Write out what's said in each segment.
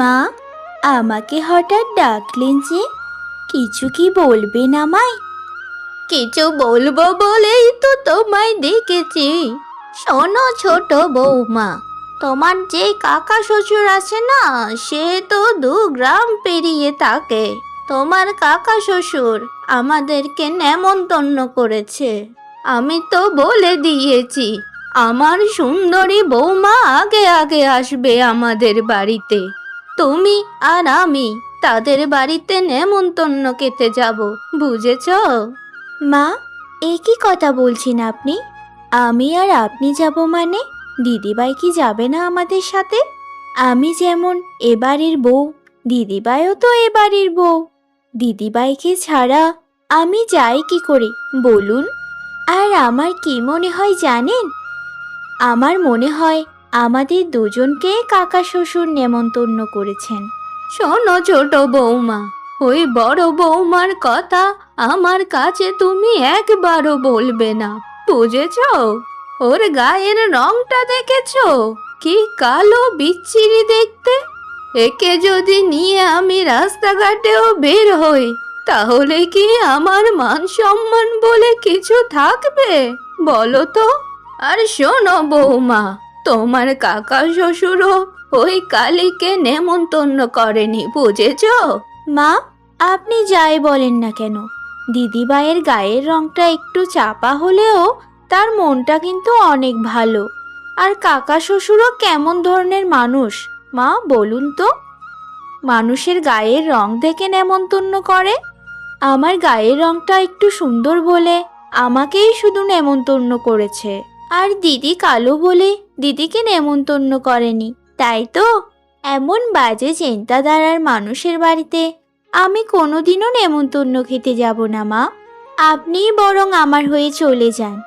মা, আমাকে হঠাৎ ডাকলেন যে, কিছু কি বলবেন আমায়? কিছু বলব বলেই তো তোমায় দেখেছি। শোনো ছোট বৌমা, তোমার যে কাকা শ্বশুর আছে না, সে তো দু গ্রাম পেরিয়ে থাকে। তোমার কাকা শ্বশুর আমাদেরকে নেমন্তন্ন করেছে। আমি তো বলে দিয়েছি, আমার সুন্দরী বৌমা আগে আগে আসবে আমাদের বাড়িতে। তুমি আর আমি তাদের বাড়িতে নেমন্তন্ন খেতে যাব, বুঝেছ? মা, এ কি কথা বলছেন আপনি? আমি আর আপনি যাব মানে? দিদিভাই কি যাবে না আমাদের সাথে? আমি যেমন এবাড়ির বউ, দিদিভাইও তো এবাড়ির বউ। দিদিভাইকে ছাড়া আমি যাই কি করে, বলুন? আর আমার কি মনে হয় জানেন? আমার মনে হয় আমাদের দুজনকে কাকা শ্বশুর নেমন্তন্ন করেছেন। শোনো ছোট বৌমা, ওই বড় বৌমার কথা আমার কাছে তুমি একবারও বলবে না, বুঝেছ? ওর গায়ের রংটা দেখেছ? কি কালো বিচ্ছিরি দেখতে? একে যদি নিয়ে আমি রাস্তাঘাটেও বের হই, তাহলে কি আমার মান সম্মান বলে কিছু থাকবে? বলো তো। আর শোনো বৌমা তোমার কাকা শ্বশুরও ওই কালীকে নেমন্তন্ন করেনি, বুঝেছ? মা, আপনি যাই বলেন না কেন। দিদিভাইয়ের গায়ের রংটা একটু চাপা হলেও তার মনটা কিন্তু অনেক ভালো। আর কাকা শ্বশুরও কেমন ধরনের মানুষ? মা, বলুন তো। মানুষের গায়ের রং দেখে নেমন্তন্ন করে? আমার গায়ের রংটা একটু সুন্দর বলে আমাকেই শুধু নেমন্তন্ন করেছে। আর দিদি কালো বলে দিদিকে নেমন্তন্ন করেনি। তাই তো এমন বাজে চিন্তাধারার মানুষের বাড়িতে আমি কোনোদিনও নেমন্তন্ন খেতে যাব না, মা। আপনিই বরং আমার হয়ে চলে যান।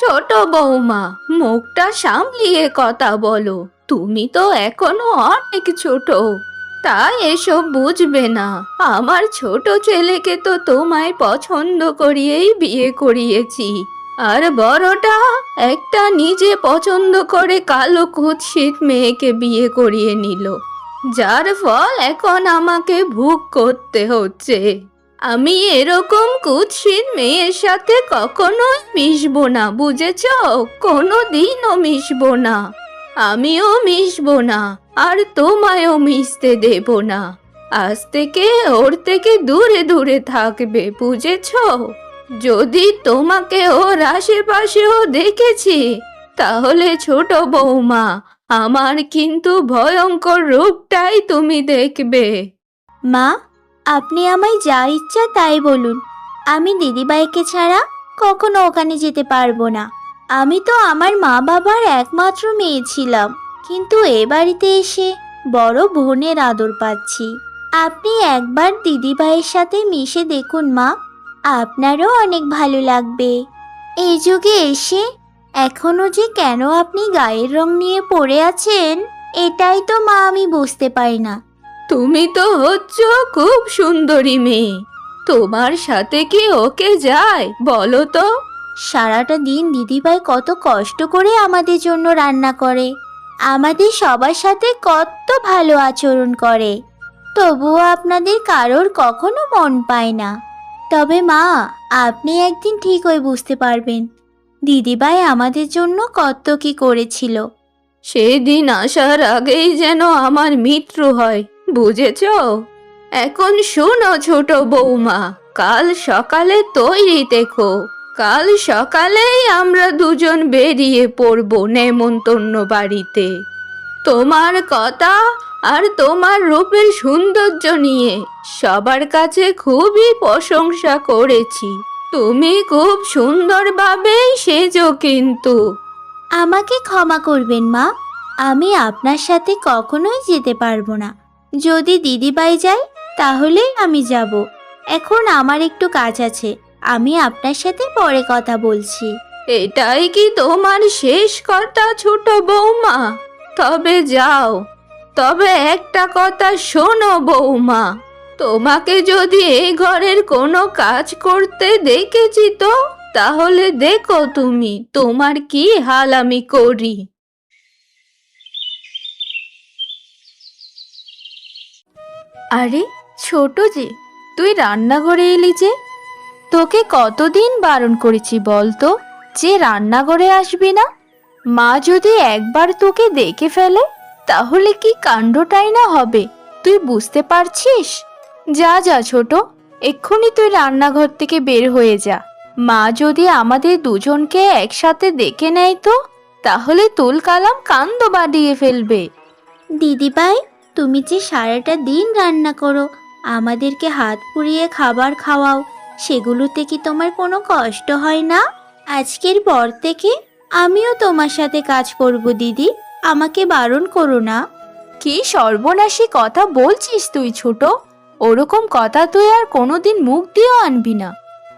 ছোট বৌমা মুখটা সামলিয়ে কথা বলো। তুমি তো এখনও অনেক ছোট। তাই এসব বুঝবে না। আমার ছোট ছেলেকে তো তোমায় পছন্দ করিয়েই বিয়ে করিয়েছি। আর বড়টা একটা নিজে পছন্দ করে কালো কুৎসিত মেয়েকে বিয়ে করিয়ে নিল। যার ফল এখন আমাকে ভোগ করতে হচ্ছে। আমি এরকম কুৎসিত মেয়ের সাথে কখনোই মিশবো না, বুঝেছ? কোনো দিনও মিশবো না। আমিও মিশবো না, আর তোমায়ও মিশতে দেব না। আজ থেকে ওর থেকে দূরে দূরে থাকবে, বুঝেছ? যদি তোমাকে ওর আশেপাশেও দেখেছি, তাহলে ছোট বৌমা, আমার কিন্তু ভয়ঙ্কর রূপটাই তুমি দেখবে। মা, আপনি আমায় যা ইচ্ছা তাই বলুন। আমি দিদিভাইকে ছাড়া কখনো ওখানে যেতে পারব না। আমি তো আমার মা বাবার একমাত্র মেয়ে ছিলাম, কিন্তু এ বাড়িতে এসে বড় বোনের আদর পাচ্ছি। আপনি একবার দিদিভাইয়ের সাথে মিশে দেখুন মা। আপনারও অনেক ভালো লাগবে। এই যুগে এসে এখনও যে কেন আপনি গায়ের রং নিয়ে পড়ে আছেন এটাই তো মা আমি বুঝতে পারি না। তুমি তো হচ্ছ খুব সুন্দরী মেয়ে। তোমার সাথে কি ওকে যায় বলো তো? সারাটা দিন দিদিভাই কত কষ্ট করে আমাদের জন্য রান্না করে। আমাদের সবার সাথে কত ভালো আচরণ করে। তবুও আপনাদের কারোর কখনো মন পায় না। তবে মা, আপনি একদিন ঠিক হয়ে বুঝতে পারবেন। দিদিভাই আমাদের জন্য কত কি করেছিল। সেদিন আসার আগেই যেন আমার মৃত্যু হয়, বুঝেছ? এখন শোনো ছোট বৌমা, কাল সকালে তৈরি দেখো। কাল সকালেই আমরা দুজন বেরিয়ে পড়ব নেমন্তন্ন বাড়িতে। তোমার কথা আর তোমার রূপের সৌন্দর্য নিয়ে সবার কাছে খুবই প্রশংসা করেছি। তুমি খুব সুন্দরভাবেই সেজো কিন্তু। আমাকে ক্ষমা করবেন মা। আমি আপনার সাথে কখনোই যেতে পারব না। যদি দিদিভাই যায় তাহলেই আমি যাব। এখন আমার একটু কাজ আছে। আমি আপনার সাথে পরে কথা বলছি। এটাই কি তোমার শেষ কথা ছোট বৌমা? তবে যাও। তবে একটা কথা শোনো বৌমা, তোমাকে যদি এই ঘরের কোনো কাজ করতে দেখেছি তো, তাহলে দেখো তুমি তোমার কি হাল আমি করি। আরে ছোট যে, তুই রান্নাঘরে এলি যে? তোকে কতদিন বারণ করেছি বলতো যে রান্নাঘরে আসবি না? মা যদি একবার তোকে দেখে ফেলে তাহলে কি কাণ্ডটাই না হবে? তুই বুঝতে পারছিস? যা যা, ছোট। এক্ষুনি তুই রান্নাঘর থেকে বের হয়ে যা। মা যদি আমাদের দুজনকে একসাথে দেখে নেয় তো, তাহলে তুল কালাম কান্দ বাড়িয়ে ফেলবে। দিদিভাই, তুমি যে সারাটা দিন রান্না করো, আমাদেরকে হাত পুড়িয়ে খাবার খাওয়াও, সেগুলোতে কি তোমার কোনো কষ্ট হয় না? আজকের পর থেকে আমিও তোমার সাথে কাজ করব, দিদি। আমাকে বারণ করো না। কি সর্বনাশী কথা বলছিস তুই ছোট? ওরকম কথা তুই আর কোনোদিন মুখ দিয়েও আনবি না।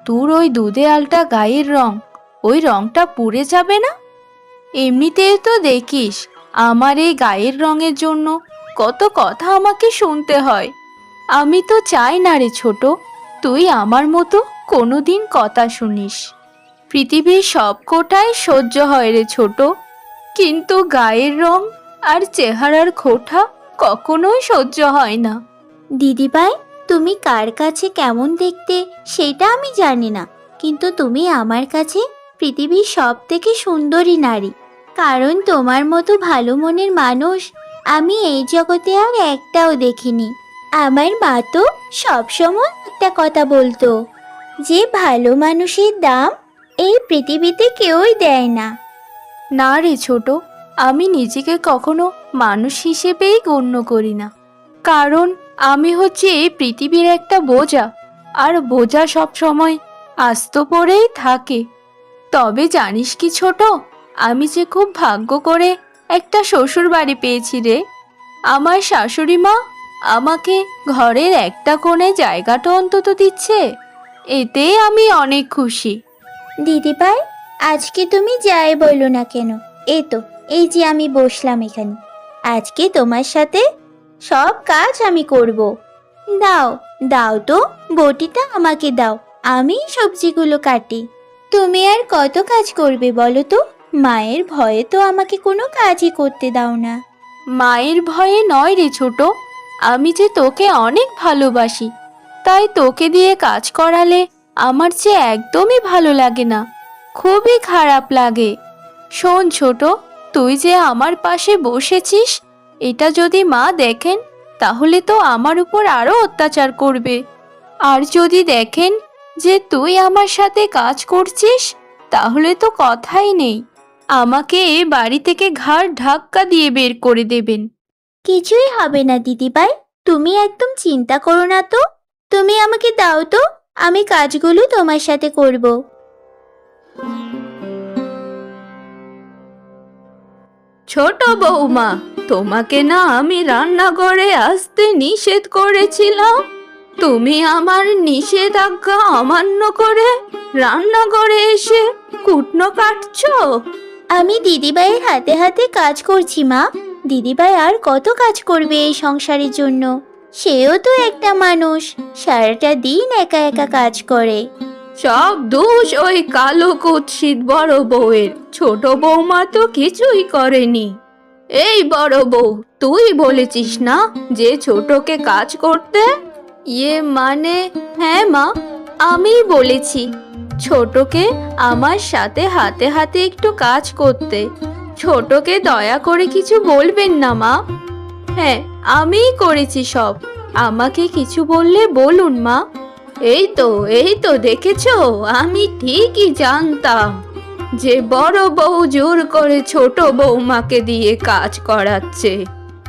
তোর ওই দুধে আলটা গায়ের রং, ওই রংটা পুড়ে যাবে না? এমনিতেই তো দেখিস, আমার এই গায়ের রঙের জন্য কত কথা আমাকে শুনতে হয়। আমি তো চাই না রে ছোট, তুই আমার মতো কোনোদিন কথা শুনিস। পৃথিবীর সব কোটাই সহ্য হয় রে ছোট। কিন্তু গায়ের রং আর চেহারার খোঁঠা কখনোই সহ্য হয় না। দিদিভাই, তুমি কার কাছে কেমন দেখতে সেটা আমি জানি না, কিন্তু তুমি আমার কাছে পৃথিবীর সব থেকে সুন্দরী নারী। কারণ তোমার মতো ভালো মনের মানুষ আমি এই জগতে আর একটাও দেখিনি। আমার মা তো সবসময় একটা কথা বলতো, যে ভালো মানুষের দাম এই পৃথিবীতে কেউই দেয় না। না রে ছোট, আমি নিজেকে কখনো মানুষ হিসেবেই গণ্য করি না। কারণ আমি হচ্ছে এই পৃথিবীর একটা বোঝা, আর বোঝা সব সময় আস্ত পড়েই থাকে। তবে জানিস কি ছোট, আমি যে খুব ভাগ্য করে একটা শ্বশুর বাড়ি পেয়েছি রে। আমার শাশুড়ি মা আমাকে ঘরের একটা কোণে জায়গাটা অন্তত দিচ্ছে এতে আমি অনেক খুশি। দিদিভাই আজকে তুমি যাই বলো না কেন? এই তো, এই যে আমি বসলাম এখানে। আজকে তোমার সাথে সব কাজ আমি করব। দাও দাও তো, বটিটা আমাকে দাও আমি সবজিগুলো কাটি। তুমি আর কত কাজ করবে বলো তো? মায়ের ভয়ে তো আমাকে কোনো কাজই করতে দাও না। মায়ের ভয়ে নয় রে ছোট, আমি যে তোকে অনেক ভালোবাসি। তাই তোকে দিয়ে কাজ করালে আমার যে একদমই ভালো লাগে না। খুবই খারাপ লাগে। শোন ছোট, তুই যে আমার পাশে বসেছিস, এটা যদি মা দেখেন, তাহলে তো আমার উপর আরও অত্যাচার করবে। আর যদি দেখেন যে তুই আমার সাথে কাজ করছিস, তাহলে তো কথাই নেই। আমাকে এ বাড়ি থেকে ঘাড় ধাক্কা দিয়ে বের করে দেবেন। কিছুই হবে না, দিদিভাই। তুমি একদম চিন্তা করো না তো। তুমি আমাকে দাও তো, আমি কাজগুলো তোমার সাথে করব। ছোট বৌমা তোমাকে না আমি রান্নাঘরে আসতে নিষেধ করেছিলাম। তুমি আমার নিষেধাজ্ঞা অমান্য করে রান্নাঘরে এসে কুটনো কাটছো? আমি দিদিভাইয়ের হাতে হাতে কাজ করছি, মা। দিদিভাই আর কত কাজ করবে এই সংসারের জন্য? সেও তো একটা মানুষ, সারাটা দিন একা একা কাজ করে। সব দোষ ওই কালো কুৎসিত বড় বউয়ের। ছোট বৌমা তো কিছুই করেনি। এই বড় বউ, তুই বলেছিস না যে ছোটকে কাজ করতে? ইয়ে মানে? হ্যাঁ মা, আমি বলেছি। ছোটকে আমার সাথে হাতে হাতে একটু কাজ করতে। ছোটকে দয়া করে কিছু বলবেন না মা। হ্যাঁ আমিই করেছি সব। আমাকে কিছু বললে বলুন মা। এই তো এই তো দেখেছ? আমি ঠিকই জানতাম যে বড় বউ জোর করে ছোট বৌমাকে দিয়ে কাজ করাচ্ছে।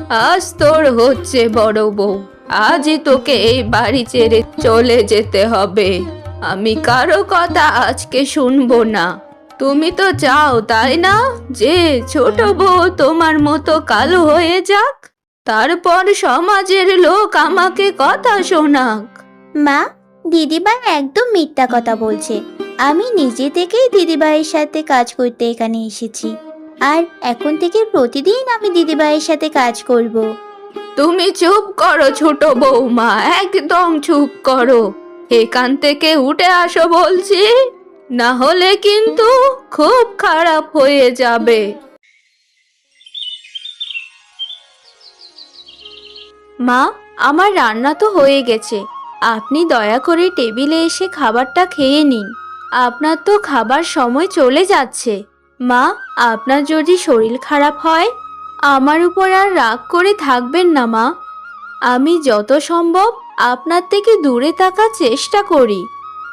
আজ তোর হচ্ছে বড় বউ। আজই তোকে এই বাড়ি ছেড়ে চলে যেতে হবে। আমি কারও কথা আজকে শুনব না। তুমি তো চাও, তাই না? যে ছোট বউ তোমার মতো কালো হয়ে যাক, তারপর সমাজের লোক আমাকে কথা শোনাক। মা দিদিভাই একদম মিথ্যা কথা বলছে। আমি নিজে থেকেই দিদিভাইয়ের সাথে কাজ করতে এখানে এসেছি। আর এখন থেকে প্রতিদিন আমি দিদিভাইয়ের সাথে কাজ করব। তুমি চুপ করো ছোট বৌমা, একদম চুপ করো। এখান থেকে উঠে আসো বলছি। না হলে কিন্তু খুব খারাপ হয়ে যাবে। মা, আমার রান্না তো হয়ে গেছে। আপনি দয়া করে টেবিলে এসে খাবারটা খেয়ে নিন। আপনার তো খাবার সময় চলে যাচ্ছে। মা, আপনার যদি শরীর খারাপ হয়, আমার উপর আর রাগ করে থাকবেন না, মা। আমি যত সম্ভব আপনার থেকে দূরে থাকার চেষ্টা করি।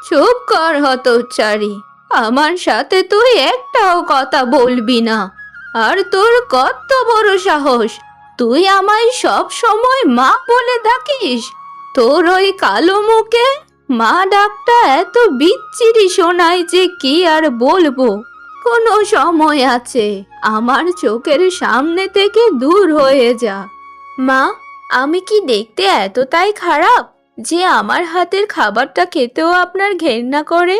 চুপ কর হতচারি আমার সাথে তুই একটাও কথা বলবি না। আর তোর কত বড় সাহস। তুই আমায় সব সময় মা বলে ডাকিস। তোর ওই কালো মুখে? মা ডাকটা এত বিচ্ছিরি শোনায় যে কি আর বলব? কোনো সময় আছে, আমার চোখের সামনে থেকে দূর হয়ে যা। মা, আমি কি দেখতে এতটাই খারাপ যে আমার হাতের খাবারটা খেতেও আপনার ঘেন্না করে?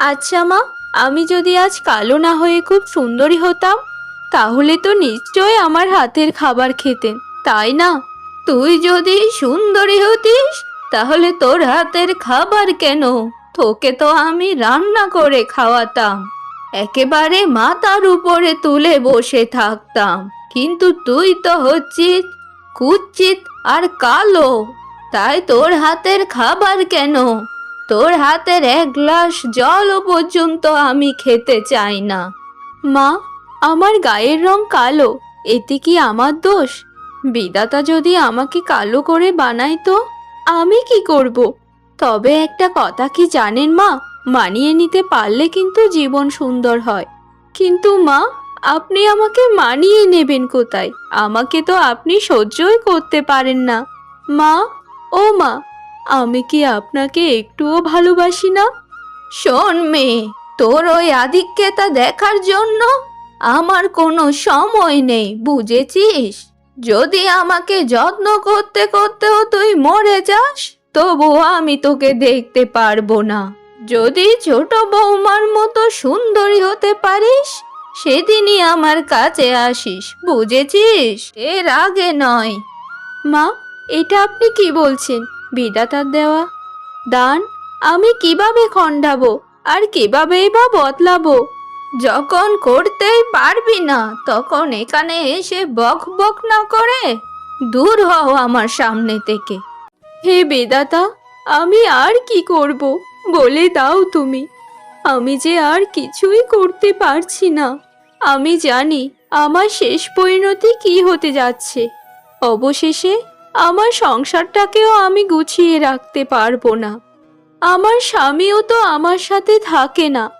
আচ্ছা মা, আমি যদি আজ কালো না হয়ে খুব সুন্দরী হতাম, তাহলে তো নিশ্চয় আমার হাতের খাবার খেতেন, তাই না? তুই যদি সুন্দরী হতিস, তাহলে তোর হাতের খাবার কেন? তোকে তো আমি রান্না করে খাওয়াতাম। একেবারে মাথার উপরে তুলে বসে থাকতাম। কিন্তু তুই তো হচ্ছিস কুচ্ছিত আর কালো। তাই তোর হাতের খাবার কেন? তোর হাতের এক গ্লাস জলও পর্যন্ত আমি খেতে চাই না। মা, আমার গায়ের রং কালো। এতে কি আমার দোষ? বিধাতা যদি আমাকে কালো করে বানায় তো আমি কি করব? তবে একটা কথা কি জানেন মা? মানিয়ে নিতে পারলে কিন্তু জীবন সুন্দর হয়। কিন্তু মা, আপনি আমাকে মানিয়ে নেবেন কোথায়? আমাকে তো আপনি সহ্যই করতে পারেন না। মা, ও মা, আমি কি আপনাকে একটুও ভালোবাসি না? শোন মেয়ে, তোর ওই আধিক্যতা দেখার জন্য আমার কোনো সময় নেই, বুঝেছিস? যদি আমাকে যত্ন করতে করতেও তুই মরে যাস, তবুও আমি তোকে দেখতে পারব না। যদি ছোট বৌমার মতো সুন্দরী হতে পারিস, সেদিনই আমার কাছে আসিস, বুঝেছিস? এর আগে নয়। মা, এটা আপনি কি বলছেন? বিধাতার দেওয়া। দান, আমি কীভাবে খণ্ডাবো? আর কীভাবে বা বদলাবো? যখন করতেই পারবি না, তখন এখানে এসে বক বক না করে দূর হও আমার সামনে থেকে। হে বেদাতা, আমি আর কি করব? বলে দাও তুমি। আমি যে আর কিছুই করতে পারছি না। আমি জানি আমার শেষ পরিণতি কি হতে যাচ্ছে। অবশেষে আমার সংসারটাকেও আমি গুছিয়ে রাখতে পারব না। আমার স্বামীও তো আমার সাথে থাকে না।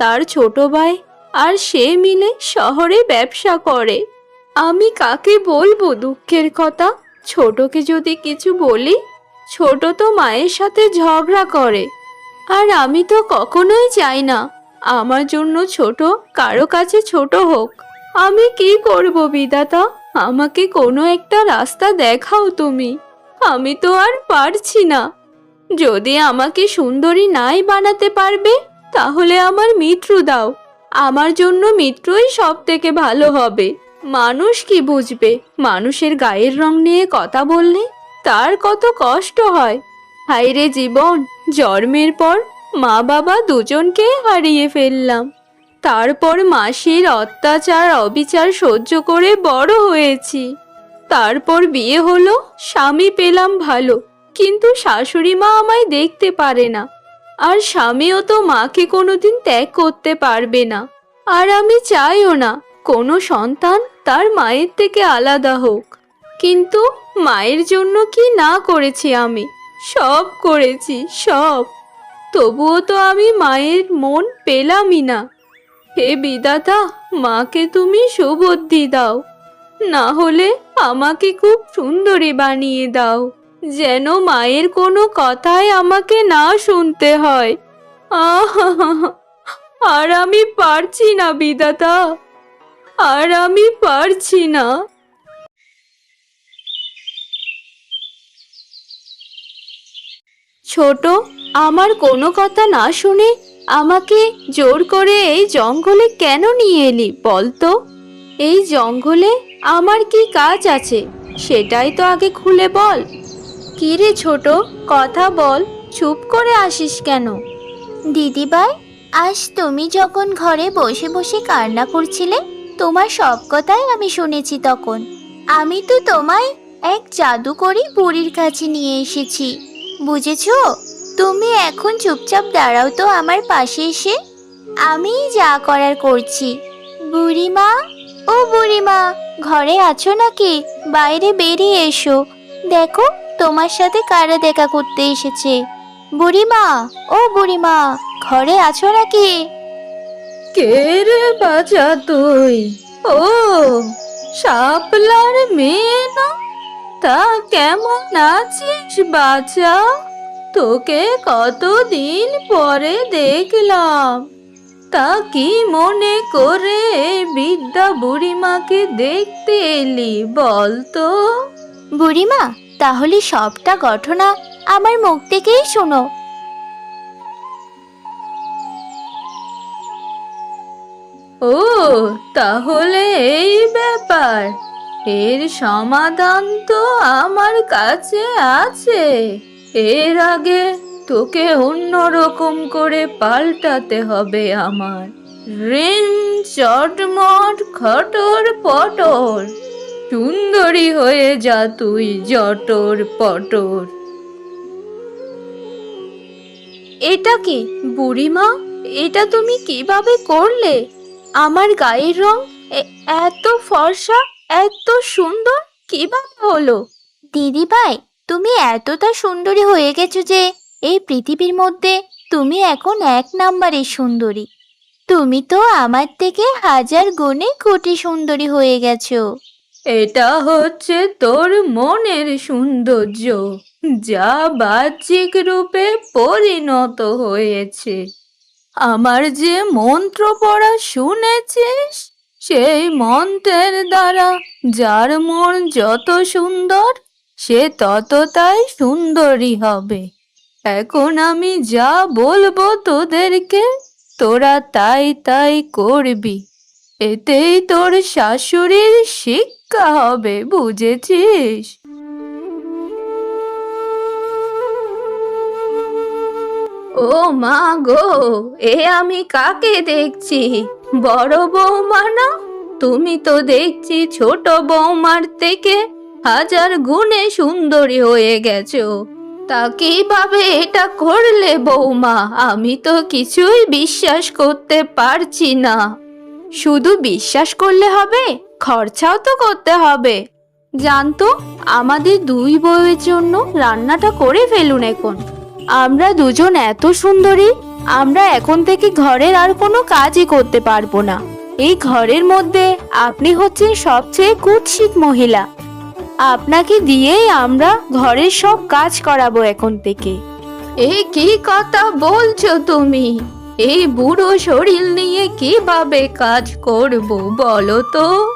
তার ছোট ভাই আর সে মিলে শহরে ব্যবসা করে। আমি কাকে বলব দুঃখের কথা? ছোটকে যদি কিছু বলি, ছোট তো মায়ের সাথে ঝগড়া করে। আর আমি তো কখনোই চাই না, আমার জন্য ছোট কারও কাছে ছোট হোক। আমি কি করব বিদাতা আমাকে কোনো একটা রাস্তা দেখাও তুমি। আমি তো আর পারছি না। যদি আমাকে সুন্দরী নাই বানাতে পারবে তাহলে আমার মিত্র দাও। আমার জন্য মিত্রই সব থেকে ভালো হবে। মানুষ কি বুঝবে? মানুষের গায়ের রং নিয়ে কথা বললে তার কত কষ্ট হয়। হাইরে জীবন, জন্মের পর মা বাবা দুজনকে হারিয়ে ফেললাম। তারপর মাসির অত্যাচার, অবিচার সহ্য করে বড় হয়েছি। তারপর বিয়ে হলো, স্বামী পেলাম ভালো, কিন্তু শাশুড়ি মা আমায় দেখতে পারে না। আর স্বামীও তো মাকে কোনোদিন ত্যাগ করতে পারবে না। আর আমি চাইও না, কোনো সন্তান তার মায়ের থেকে আলাদা হোক। কিন্তু মায়ের জন্য কি না করেছি আমি? সব করেছি, সব। তবুও তো আমি মায়ের মন পেলামই না। হে বিদাতা মাকে তুমি সুবুদ্ধি দাও। না হলে আমাকে খুব সুন্দরী বানিয়ে দাও। যেন মায়ের কোনো কথাই আমাকে না শুনতে হয়। আর আমি পারছি না বিদাতা আর আমি পারছি না। ছোট, আমার কোনো কথা না শুনে আমাকে জোর করে এই জঙ্গলে কেন নিয়ে এলি বলতো এই জঙ্গলে আমার কি কাজ আছে, সেটাই তো আগে খুলে বল। কি রে ছোট? কথা বল। চুপ করে আসিস কেন? দিদিভাই, আজ তুমি যখন ঘরে বসে বসে কান্না করছিলে, তোমার সব কথাই আমি শুনেছি তখন। আমি তো তোমায় এক জাদুকরি বুড়ির কাছে নিয়ে এসেছি। বুঝেছ? তুমি এখন চুপচাপ দাঁড়াও তো আমার পাশে এসে। আমি যা করার করছি। বুড়িমা, ও বুড়িমা, ঘরে আছো নাকি? বাইরে বেরিয়ে এসো। দেখো তোমার সাথে কারা দেখা করতে এসেছে? বুড়িমা ও বুড়িমা ঘরে আছো নাকি? কে রে বাজা তুই? ও শাপলার মেয়ে না? তা কেমন আছিস বাচ্চা তোকে কতদিন পরে দেখলাম। তা কি মনে করে বিদ্যা বুড়িমাকে দেখতে এলি বল তো বুড়িমা তাহলে সবটা ঘটনা আমার মুখ থেকেই শোনো। ও, তাহলে এই ব্যাপার। এর সমাধান তো আমার কাছে আছে। এর আগে তোকে অন্যরকম করে পাল্টাতে হবে আমার। রিন, চটমট, খটর, পটর। সুন্দরী হয়ে যা তুই জটর পটর। এটা কি বুড়িমা? এটা তুমি কীভাবে করলে? আমার গায়ের রং এ- এত ফর্সা এত সুন্দর কীভাবে হলো? দিদি ভাই তুমি এতটা সুন্দরী হয়ে গেছো যে এই পৃথিবীর মধ্যে তুমি এখন এক নাম্বারের সুন্দরী। তুমি তো আমার থেকে হাজার গুণে কোটি সুন্দরী হয়ে গেছো। এটা হচ্ছে তোর মনের সৌন্দর্য, যা বাহ্যিক রূপে পরিণত হয়েছে। আমার যে মন্ত্র পড়া শুনেছিস, সেই মন্ত্রের দ্বারা যার মন যত সুন্দর, সে ততটাই সুন্দরী হবে। এখন আমি যা বলব তোদেরকে, তোরা তাই তাই করবি। এতেই তোর শাশুড়ির শিক্ষা হবে, বুঝেছিস? ও মা গো, এ আমি কাকে দেখছি? বড় বৌমা না? তুমি তো দেখছি ছোট বৌমার থেকে হাজার গুণে সুন্দরী হয়ে গেছো। তা কীভাবে এটা করলে বৌমা? আমি তো কিছুই বিশ্বাস করতে পারছি না। শুধু বিশ্বাস করলে হবে, খরচাও তো করতে হবে। জানতো আমাদের দুই বউয়ের জন্য রান্নাটা করে ফেলুন এখন। আমরা দুজন এত সুন্দরী, আমরা এখন থেকে ঘরের আর কোনো কাজই করতে পারব না। এই ঘরের মধ্যে আপনি হচ্ছেন সবচেয়ে কুৎসিত মহিলা। আপনাকে দিয়েই আমরা ঘরের সব কাজ করাবো এখন থেকে। এই কি কথা বলছো তুমি? এই বুড়ো শরীর নিয়ে কীভাবে কাজ করব বলো তো?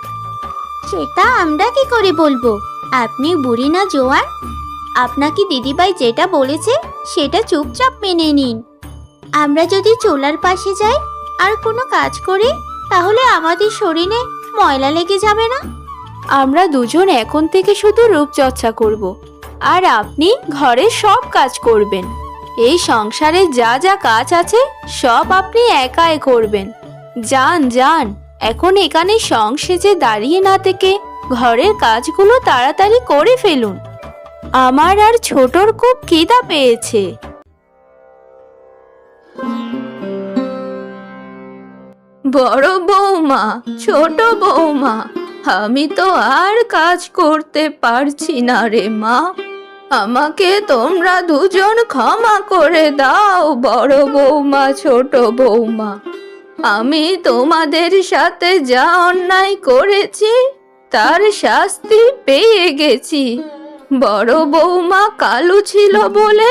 সেটা আমরা কি করে বলব? আপনি বুড়ি না জোয়ান? আপনাকে দিদিভাই যেটা বলেছে সেটা চুপচাপ মেনে নিন। আমরা যদি চোলার পাশে যাই আর কোনো কাজ করি তাহলে আমাদের শরীরে ময়লা লেগে যাবে না? আমরা দুজন এখন থেকে শুধু রূপচর্চা করব। আর আপনি ঘরের সব কাজ করবেন। এই সংসারে যা যা কাজ আছে, সব আপনি একাই করবেন। যান যান, এখন এখানে সংসেজে দাঁড়িয়ে না থেকে ঘরের কাজগুলো তাড়াতাড়ি করে ফেলুন। আমার আর ছোটর খুব খিদা পেয়েছে। বড় বৌমা, ছোট বৌমা, আমি তো আর কাজ করতে পারছি না রে মা। আমাকে তোমরা দুজন ক্ষমা করে দাও, বড় বৌমা, ছোট বৌমা। আমি তোমাদের সাথে যা অন্যায় করেছি, তার শাস্তি পেয়ে গেছি। বড় বৌমা কালু ছিল বলে,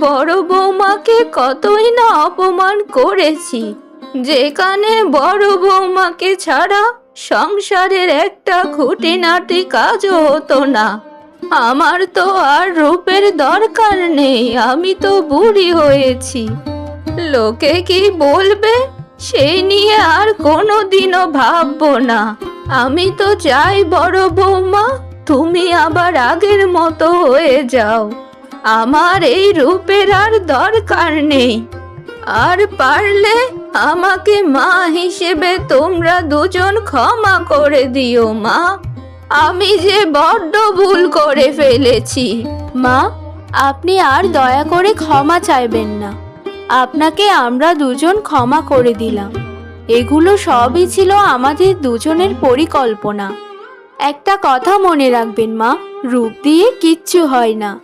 বড় বৌমাকে কতই না অপমান করেছি। যেখানে বড় বৌমাকে ছাড়া সংসারের একটা খুঁটিনাটি কাজও হতো না। আমার তো আর রূপের দরকার নেই, আমি তো বুড়ি হয়েছি। লোকে কি বলবে? সেই নিয়ে আর কোনো দিনও ভাববো না। আমি তো চাই বড় বৌমা, তুমি আবার আগের মতো হয়ে যাও। আমার এই রূপের আর দরকার নেই। আর পারলে আমাকে মা হিসেবে তোমরা দুজন ক্ষমা করে দিও মা। আমি যে বড্ড ভুল করে ফেলেছি। মা, আপনি আর দয়া করে ক্ষমা চাইবেন না। আপনাকে আমরা দুজন ক্ষমা করে দিলাম। এগুলো সবই ছিল আমাদের দুজনের পরিকল্পনা। একটা কথা মনে রাখবেন মা, রূপ দিয়ে কিচ্ছু হয় না।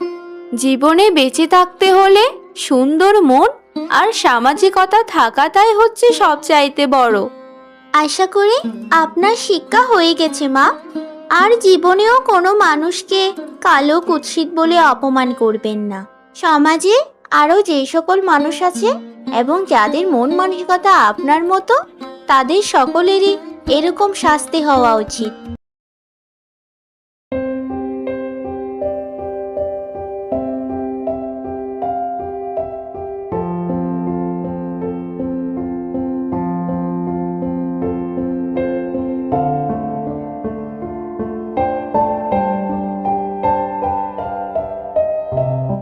জীবনে বেঁচে থাকতে হলে সুন্দর মন আর সামাজিকতা থাকাটাই হচ্ছে সবচাইতে বড়। আশা করি আপনার শিক্ষা হয়ে গেছে মা। আর জীবনেও কোনো মানুষকে কালো কুৎসিত বলে অপমান করবেন না। সমাজে আরও যে সকল মানুষ আছে এবং যাদের মন মানসিকতা আপনার মতো, তাদের সকলেরই এরকম শাস্তি হওয়া উচিত।